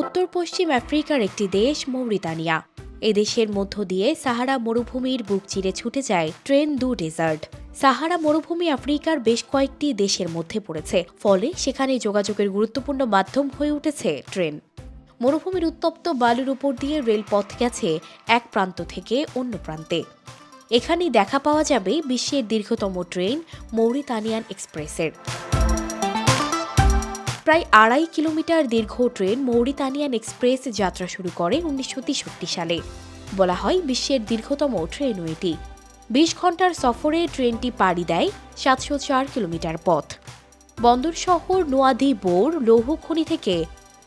উত্তর পশ্চিম আফ্রিকার একটি দেশ মৌরিতানিয়া। এ দেশের মধ্য দিয়ে সাহারা মরুভূমির বুক চিরে ছুটে যায় ট্রেন দু ডেজার্ট। সাহারা মরুভূমি আফ্রিকার বেশ কয়েকটি দেশের মধ্যে পড়েছে, ফলে সেখানে যোগাযোগের গুরুত্বপূর্ণ মাধ্যম হয়ে উঠেছে ট্রেন। মরুভূমির উত্তপ্ত বালুর উপর দিয়ে রেলপথ গেছে এক প্রান্ত থেকে অন্য প্রান্তে। এখানেই দেখা পাওয়া যাবে বিশ্বের দীর্ঘতম ট্রেন মৌরিতানিয়ান এক্সপ্রেসের। প্রায় আড়াই কিলোমিটার দীর্ঘ ট্রেন মৌরিতানিয়ান এক্সপ্রেস যাত্রা শুরু করে উনিশশো সালে। বলা হয় বিশ্বের দীর্ঘতম ট্রেনও এটি। বিশ ঘণ্টার সফরে ট্রেনটি পাড়ি দেয় সাতশো চার কিলোমিটার পথ। বন্দর শহর নোয়াদি বোর লৌহ খনি থেকে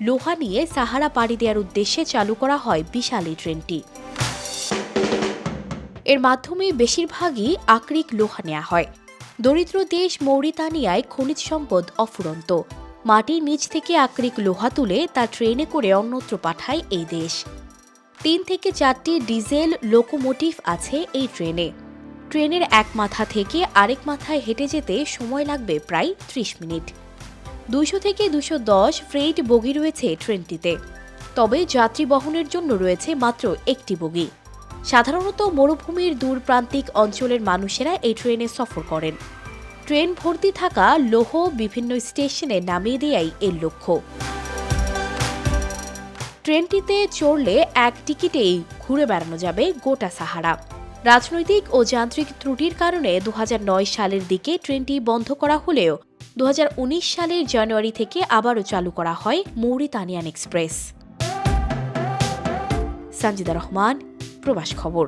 লোহা নিয়ে সাহারা পাড়ি দেওয়ার উদ্দেশ্যে চালু করা হয় বিশাল এই ট্রেনটি। এর মাধ্যমে বেশিরভাগই আকরিক লোহা নেওয়া হয়। দরিদ্র দেশ মৌরিতানিয়ায় খনিজ সম্পদ অফুরন্ত। মাটির নিচ থেকে আকরিক লোহা তুলে তা ট্রেনে করে অন্যত্র পাঠায় এই দেশ। তিন থেকে চারটি ডিজেল লোকোমোটিভ আছে এই ট্রেনে। ট্রেনের এক মাথা থেকে আরেক মাথায় হেঁটে যেতে সময় লাগবে প্রায় ত্রিশ মিনিট। দুশো থেকে দুশো দশ ফ্রেইট বগি রয়েছে ট্রেনটিতে। তবে যাত্রী বহনের জন্য রয়েছে মাত্র একটি বগি। সাধারণত মরুভূমির দূরপ্রান্তিক অঞ্চলের মানুষেরা এই ট্রেনে সফর করেন। ট্রেন ভর্তি থাকা লোহ বিভিন্ন স্টেশনে নামিয়ে দেয়াই এর লক্ষ্য। ট্রেনটিতে চড়লে এক টিকিটেই ঘুরে বেড়ানো যাবে গোটা সাহারা। রাজনৈতিক ও যান্ত্রিক ত্রুটির কারণে দু হাজার নয় সালের দিকে ট্রেনটি বন্ধ করা হলেও দু হাজার উনিশ সালের জানুয়ারি থেকে আবারও চালু করা হয় মৌরিতানিয়ান এক্সপ্রেস। সঞ্জিদা রহমান, প্রবাস খবর।